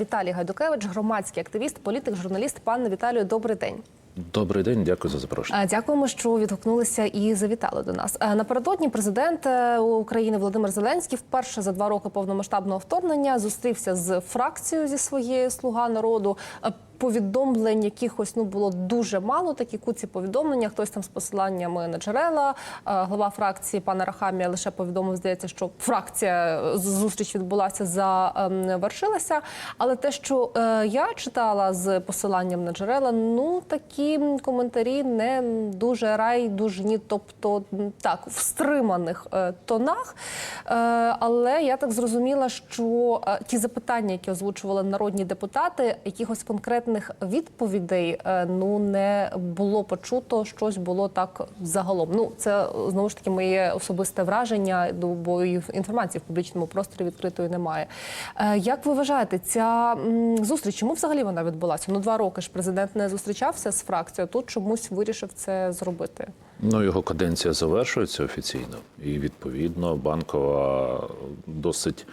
Віталій Гайдукевич, громадський активіст, політик, журналіст. Пане Віталію, добрий день. Добрий день, дякую за запрошення. Е, Дякуємо, що відгукнулися і завітали до нас. Е, Напередодні президент е, України Володимир Зеленський вперше за два роки повномасштабного вторгнення зустрівся з фракцією зі своєю слуга народу. Повідомлень якихось ну було дуже мало. Такі куці повідомлення. Хтось там з посиланнями на джерела. Е, Глава фракції пана Рахамія лише повідомив, здається, що фракція е, зустріч відбулася завершилася. Але те, що е, я читала з посиланням на джерела, ну такі коментарі не дуже райдужні, тобто так в стриманих тонах. Але я так зрозуміла, що ті запитання, які озвучували народні депутати, якихось конкретних відповідей е, ну не було почуто. Щось було так загалом. Ну це знову ж таки моє особисте враження, ну, бо інформації в публічному просторі відкритої немає. Е, Як ви вважаєте, ця зустріч, чому взагалі вона відбулася? Ну два роки ж президент не зустрічався з фракцією. Тут чомусь вирішив це зробити. Ну, його каденція завершується офіційно, і відповідно банкова досить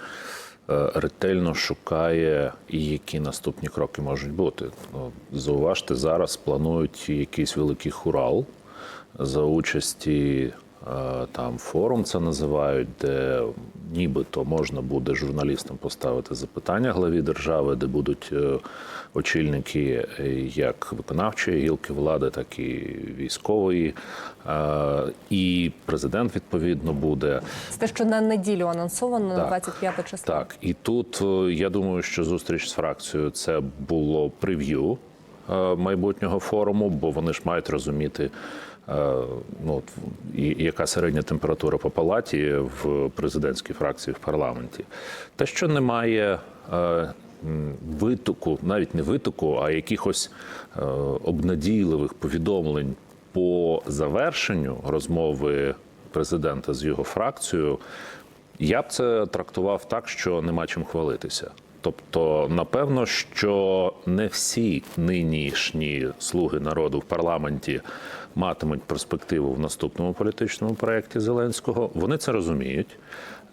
ретельно шукає, які наступні кроки можуть бути. Ну, зауважте, зараз планують якийсь великий хурал за участі. Е, Там форум це називають, де нібито можна буде журналістам поставити запитання главі держави, де будуть е, очільники е, як виконавчої гілки влади, так і військової. І президент відповідно буде. Це те, що на неділю анонсовано на Так. 25 число. Так, і тут я думаю, що зустріч з фракцією це було прев'ю майбутнього форуму, бо вони ж мають розуміти. Е, Ну, яка середня температура по палаті в президентській фракції в парламенті? Те, що немає е, витоку, навіть не витоку, а якихось е, обнадійливих повідомлень по завершенню розмови президента з його фракцією, я б це трактував так, що нема чим хвалитися. Тобто, напевно, що не всі нинішні слуги народу в парламенті матимуть перспективу в наступному політичному проєкті Зеленського. Вони це розуміють.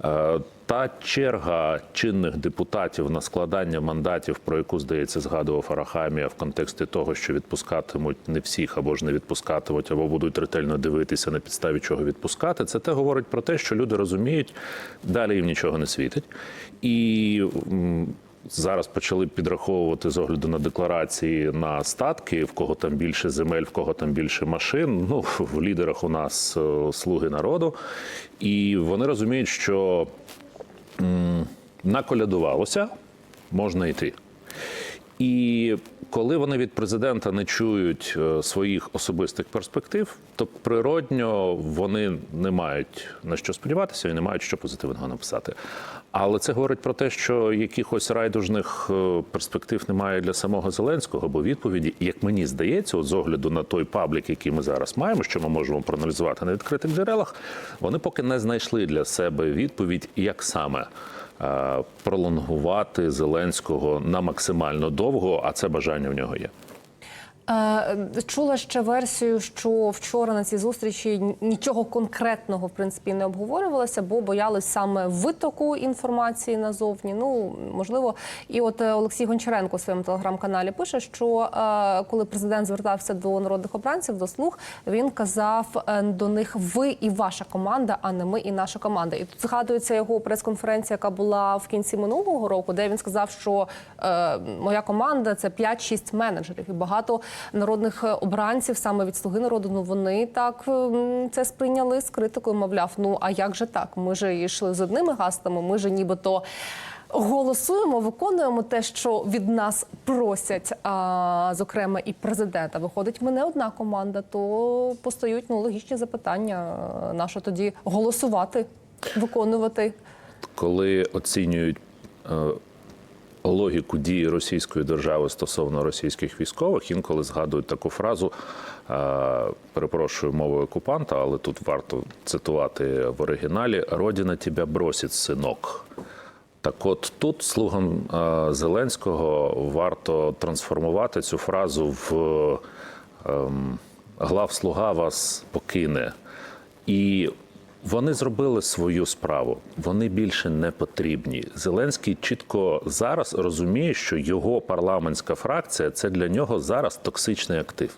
Е, Та черга чинних депутатів на складання мандатів, про яку здається згадував Арахамія в контексті того, що відпускатимуть не всіх або ж не відпускатимуть, або будуть ретельно дивитися на підставі чого відпускати. Це те говорить про те, що люди розуміють, далі їм нічого не світить. І зараз почали підраховувати з огляду на декларації на статки, в кого там більше земель, в кого там більше машин. Ну в лідерах у нас е, слуги народу, і вони розуміють, що наколядувалося, можна йти. І коли вони від президента не чують е, своїх особистих перспектив, то природньо вони не мають на що сподіватися і не мають що позитивного написати. Але це говорить про те, що якихось райдужних е, перспектив немає для самого Зеленського, бо відповіді, як мені здається, от з огляду на той паблік, який ми зараз маємо, що ми можемо проаналізувати на відкритих джерелах, вони поки не знайшли для себе відповідь, як саме пролонгувати Зеленського на максимально довго, а це бажання в нього є. Е, Чула ще версію, що вчора на цій зустрічі нічого конкретного в принципі не обговорювалося, бо боялись саме витоку інформації назовні. Ну можливо, і от е, Олексій Гончаренко у своєму телеграм-каналі пише, що е, коли президент звертався до народних обранців, до слуг, він казав до них ви і ваша команда, а не ми і наша команда. І тут згадується його прес-конференція, яка була в кінці минулого року, де він сказав, що моя команда це 5-6 менеджерів, і багато народних е, обранців саме від слуги народу. Ну вони так це сприйняли з критикою. Мовляв, ну а як же так? Ми ж йшли з одними гаслами, ми ж нібито. Голосуємо, виконуємо те, що від нас просять, а, зокрема, і президента. Виходить, ми не одна команда, то постають ну, логічні запитання. На що тоді голосувати, виконувати? Коли оцінюють е, логіку дії російської держави стосовно російських військових, інколи згадують таку фразу. е, Перепрошую мовою окупанта, але тут варто цитувати в оригіналі: Родина тебе бросить, синок. Так от тут слугам е, Зеленського варто трансформувати цю фразу в ем, глав слуга вас покине. І Вони зробили свою справу. Вони більше не потрібні. Зеленський чітко зараз розуміє, що його парламентська фракція це для нього зараз токсичний актив.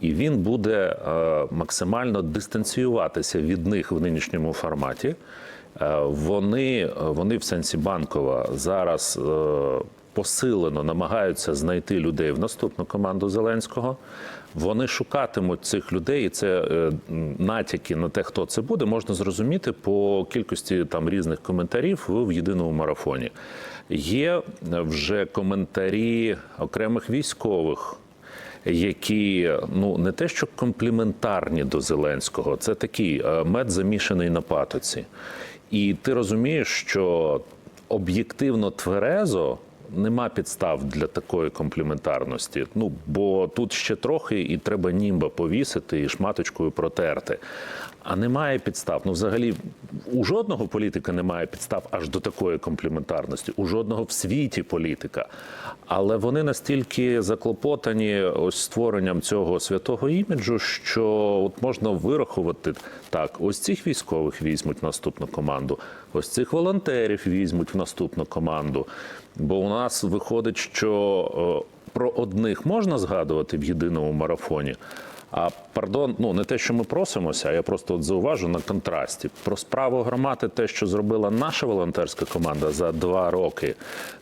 І він буде е, максимально дистанціюватися від них в нинішньому форматі. Е, Вони, вони в сенсі банкова зараз е, посилено намагаються знайти людей в наступну команду Зеленського. Вони шукатимуть цих людей, і це е, натяки на те, хто це буде, можна зрозуміти по кількості там різних коментарів в, єдиному марафоні. Є вже коментарі окремих військових які ну не те, що компліментарні до Зеленського, це такий е, мед замішаний на патоці. І ти розумієш, що об'єктивно тверезо нема підстав для такої компліментарності. Ну бо тут ще трохи, і треба німба повісити і шматочкою протерти. А немає підстав. Ну, взагалі, у жодного політика немає підстав аж до такої компліментарності, у жодного в світі політика. Але вони настільки заклопотані ось створенням цього святого іміджу, що от можна вирахувати так: ось цих військових візьмуть в наступну команду, ось цих волонтерів візьмуть в наступну команду. Бо у нас виходить, що е, про одних можна згадувати в єдиному марафоні. А пардон, ну не те, що ми просимося, а я просто от зауважу на контрасті. Про справу громади, те, що зробила наша волонтерська команда за два роки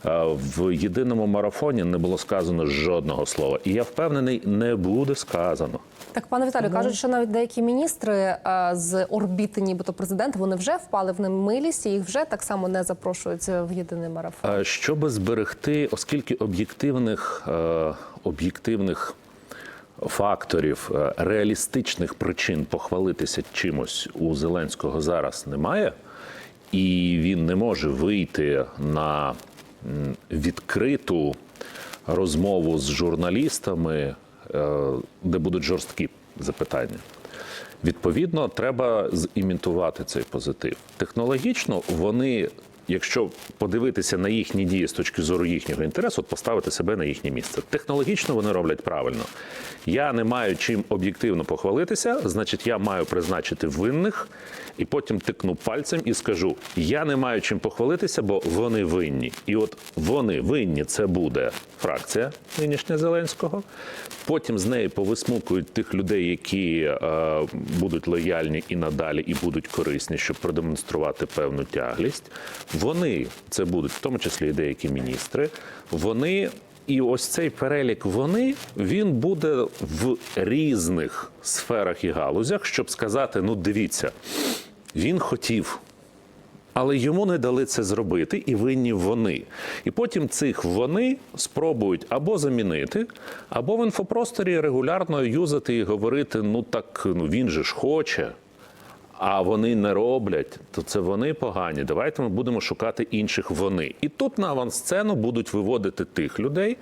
е, в єдиному марафоні, не було сказано жодного слова. І я впевнений, не буде сказано. Так, пане Віталію, кажуть, що навіть деякі міністри е, з орбіти, нібито президента, вони вже впали в немилість і їх вже так само не запрошують в єдиний марафон. Е, Щоб зберегти, оскільки об'єктивних е, об'єктивних факторів, е, реалістичних причин похвалитися чимось у Зеленського зараз немає, і він не може вийти на відкриту розмову з журналістами, е, де будуть жорсткі запитання. Відповідно, треба зімітувати цей позитив. Технологічно вони, якщо подивитися на їхні дії з точки зору їхнього інтересу, от поставити себе на їхнє місце. Технологічно вони роблять правильно. Я не маю чим об'єктивно похвалитися, значить, я маю призначити винних і потім тикну пальцем і скажу: я не маю чим похвалитися, бо вони винні. І от вони винні, це буде фракція нинішня Зеленського. Потім з неї повисмукують тих людей, які е, будуть лояльні і надалі, і будуть корисні, щоб продемонструвати певну тяглість. Вони це будуть, в тому числі і деякі міністри. Вони. І ось цей перелік вони він буде в різних сферах і галузях, щоб сказати: ну дивіться, він хотів. Але йому не дали це зробити, і винні вони. І потім цих вони спробують або замінити, або в інфопросторі регулярно юзати і говорити: ну так ну він же ж хоче, а вони не роблять, то це вони погані. Давайте ми будемо шукати інших вони. І тут на авансцену будуть виводити тих людей.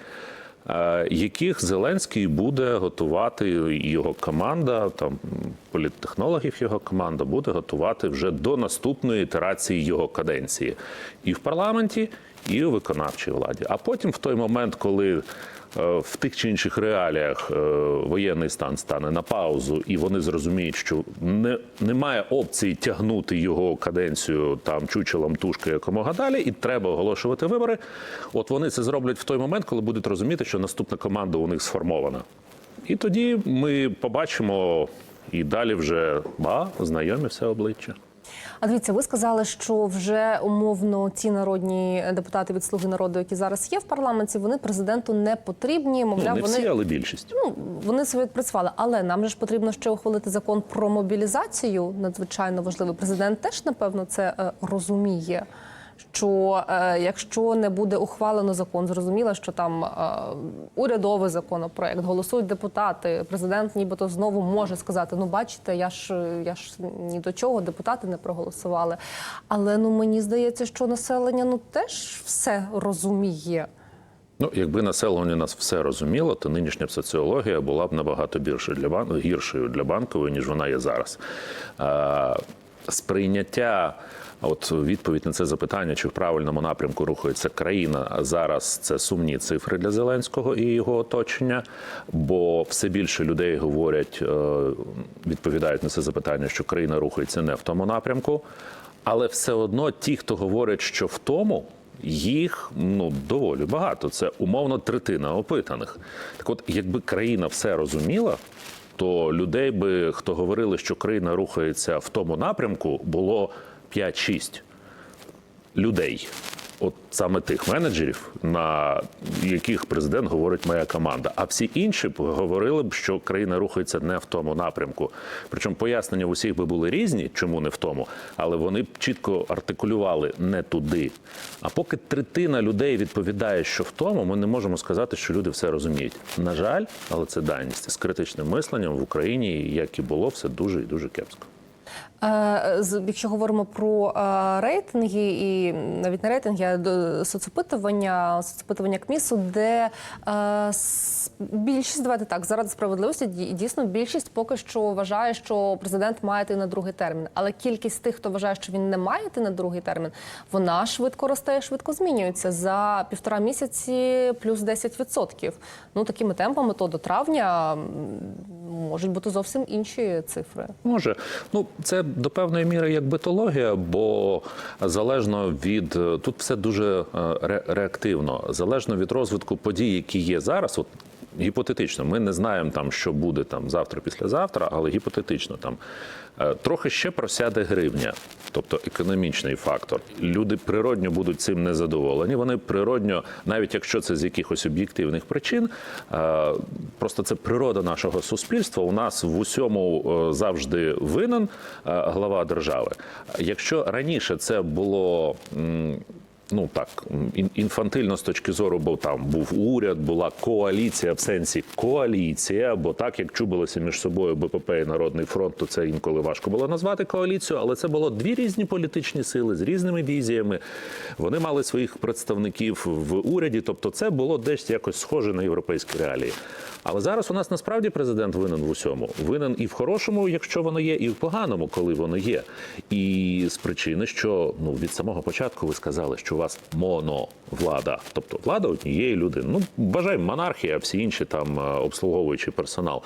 Е, Яких Зеленський буде готувати, його команда, там політтехнологів його команда буде готувати вже до наступної ітерації його каденції і в парламенті, і у виконавчій владі. А потім, в той момент, коли в тих чи інших реаліях е, воєнний стан стане на паузу, і вони зрозуміють, що не, немає опції тягнути його каденцію там чучелом тушки якомога далі, і треба оголошувати вибори. От вони це зроблять в той момент, коли будуть розуміти, що наступна команда у них сформована. І тоді ми побачимо і далі вже ба, знайомі все обличчя. А дивіться, ви сказали, що вже умовно ці народні депутати від слуги народу, які зараз є в парламенті, вони президенту не потрібні. Ну, Мовляв, не вони всі, але більшість. ну вони собі відпрацювали. Але нам же ж потрібно ще ухвалити закон про мобілізацію. Надзвичайно важливий. Президент теж напевно це е, розуміє. Що е, якщо не буде ухвалено закон, зрозуміло, що там е, урядовий законопроект, голосують депутати. Президент, нібито знову може сказати: ну бачите, я ж я ж ні до чого, депутати не проголосували. Але ну мені здається, що населення ну теж все розуміє. Ну, якби населення нас все розуміло, то нинішня соціологія була б набагато більше для гіршою для банкової, ніж вона є зараз. Сприйняття от відповідь на це запитання, чи в правильному напрямку рухається країна, а зараз це сумні цифри для Зеленського і його оточення, бо все більше людей говорять, е, відповідають на це запитання, що країна рухається не в тому напрямку. Але все одно ті, хто говорять, що в тому, їх ну доволі багато. Це умовно третина опитаних. Так, от, якби країна все розуміла, то людей би, хто говорили, що країна рухається в тому напрямку, було 5-6 людей. От саме тих менеджерів, на яких президент говорить моя команда. А всі інші говорили б, що країна рухається не в тому напрямку. Причому пояснення в усіх би були різні, чому не в тому, але вони б чітко артикулювали не туди. А поки третина людей відповідає, що в тому, ми не можемо сказати, що люди все розуміють. На жаль, але це даність з критичним мисленням в Україні, як і було, все дуже і дуже кепсько. Е, Якщо говоримо про е, рейтинги і навіть не рейтинги, а соцопитування, соцопитування КМІСу, де е, більшість, давайте так, заради справедливості, ді- дійсно більшість поки що вважає, що президент має йти на другий термін. Але кількість тих, хто вважає, що він не має йти на другий термін, вона швидко росте, швидко змінюється. За півтора місяці плюс 10%. Ну такими темпами, то до травня можуть бути зовсім інші цифри. Може, ну це до певної міри як битологія, бо залежно від тут все дуже е, реактивно, залежно від розвитку подій, які є зараз. От гіпотетично, ми не знаємо там, що буде там завтра, післязавтра, але гіпотетично там е, трохи ще просяде гривня, тобто економічний фактор. Люди природньо будуть цим незадоволені. Вони природньо, навіть якщо це з якихось об'єктивних причин, е, просто це природа нашого суспільства. У нас в усьому е, завжди винен глава держави. Якщо раніше це було. Ну так, інфантильно з точки зору, бо там був уряд, була коаліція в сенсі коаліція, бо так як чубилися між собою БПП і Народний фронт, то це інколи важко було назвати коаліцію, але це було дві різні політичні сили з різними візіями. Вони мали своїх представників в уряді, тобто це було десь якось схоже на європейські реалії. Але зараз у нас насправді президент винен в усьому. Винен і в хорошому, якщо воно є, і в поганому, коли воно є. І з причини, що ну від самого початку ви сказали, що вас моновлада, тобто влада однієї людини. Ну бажаємо монархія, всі інші там е, обслуговуючий персонал.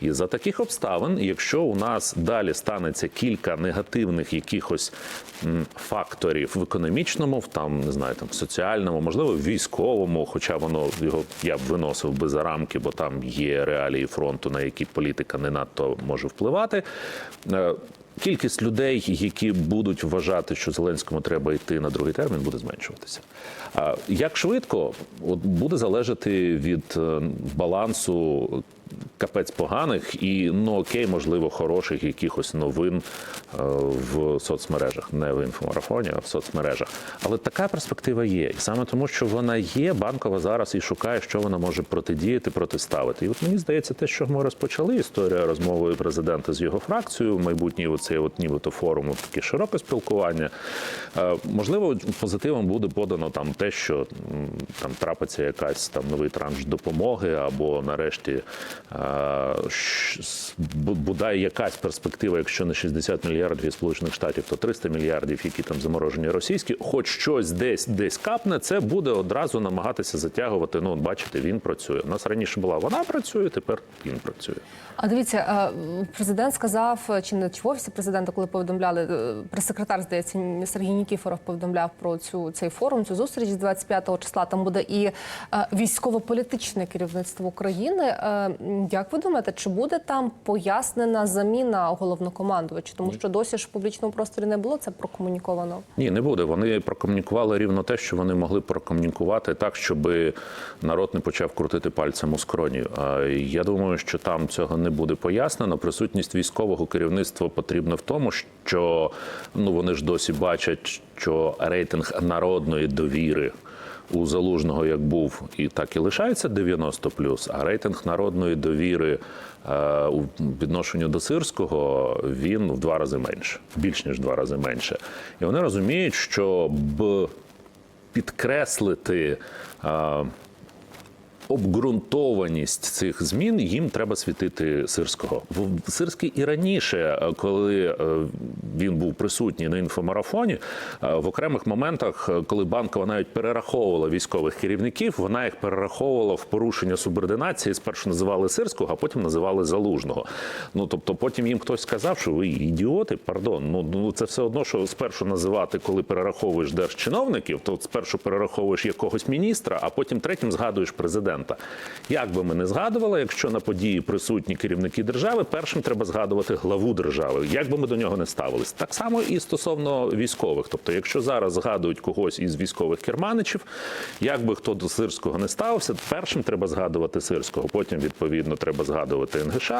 І за таких обставин, якщо у нас далі станеться кілька негативних якихось факторів в економічному, там не знаю, там в соціальному, можливо, в військовому, хоча воно його я б виносив би за рамки, бо там є реалії фронту, на які політика не надто може впливати. Кількість людей, які будуть вважати, що Зеленському треба йти на другий термін, буде зменшуватися. А як швидко, от буде залежати від е, балансу капець поганих і ну окей, можливо, хороших якихось новин е, в соцмережах, не в інфомарафоні, а в соцмережах. Але така перспектива є, і саме тому, що вона є, банкова зараз і шукає, що вона може протидіяти, протиставити. І от мені здається, те, що ми розпочали історія розмовою президента з його фракцією, майбутній оцей от нібито форуму, таке широке спілкування. Е, Можливо, позитивом буде подано там те, що там трапиться якась там новий транш допомоги, або нарешті бодай якась перспектива, якщо не 60 мільярдів із Сполучених Штатів, то 300 мільярдів, які там заморожені російські, хоч щось десь десь капне, це буде одразу намагатися затягувати. Ну, бачите, він працює. У нас раніше була вона працює, тепер він працює. А дивіться, е, президент сказав, чи не чи в офісі президента, коли повідомляли е, прес-секретар, здається, Сергій Нікіфоров повідомляв про цю цей форум, цю зустріч з 25 числа. Там буде і е, військово-політичне керівництво України. Як ви думаєте, чи буде там пояснена заміна головнокомандувача? Тому що досі ж в публічному просторі не було це прокомуніковано. Ні, не буде. Вони прокомунікували рівно те, що вони могли прокомунікувати так, щоб народ не почав крутити пальцем у скроні. Я думаю, що там цього не буде пояснено. Присутність військового керівництва потрібна в тому, що ну вони ж досі бачать, що рейтинг народної довіри. У залужного як був і так і лишається 90 а рейтинг народної довіри е, у відношенню до сирського він в два рази менше, більш ніж в два рази менше. І вони розуміють, що б підкреслити. Е, обґрунтованість цих змін їм треба світити сирського. В- Сирський і раніше, коли е, він був присутній на інфомарафоні, е, в окремих моментах, е, коли банкова навіть перераховувала військових керівників, вона їх перераховувала в порушення субординації. Спершу називали сирського, а потім називали залужного. Ну тобто, потім їм хтось сказав, що ви ідіоти, пардон. Ну ну це все одно, що спершу називати, коли перераховуєш держчиновників, то спершу перераховуєш якогось міністра, а потім третім згадуєш президента. Як би ми не згадували, якщо на події присутні керівники держави, першим треба згадувати главу держави. Як би ми до нього не ставились, так само і стосовно військових. Тобто, якщо зараз згадують когось із військових керманичів, як би хто до сирського не ставився, першим треба згадувати сирського. Потім відповідно треба згадувати НГШ,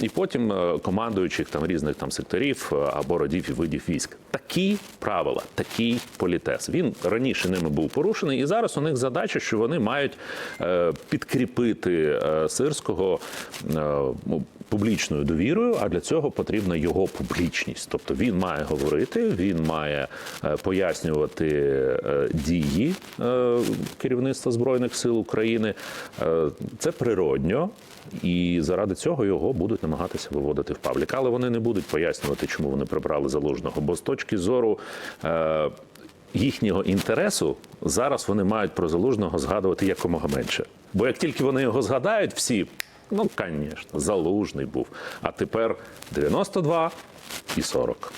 і потім е, командуючих там різних там секторів е, або родів і видів військ. Такі правила, такий політез. Він раніше ними був порушений, і зараз у них задача, що вони мають е, підкріпити е, сирського е, ну, публічною довірою. А для цього потрібна його публічність. Тобто він має говорити, він має е, пояснювати дії керівництва збройних сил України. Це природньо. І заради цього його будуть намагатися виводити в паблік. Але вони не будуть пояснювати, чому вони прибрали залужного. Бо з точки зору е, їхнього інтересу зараз вони мають про залужного згадувати якомога менше. Бо як тільки вони його згадають, всі, ну, звісно, залужний був. А тепер 92 і 40.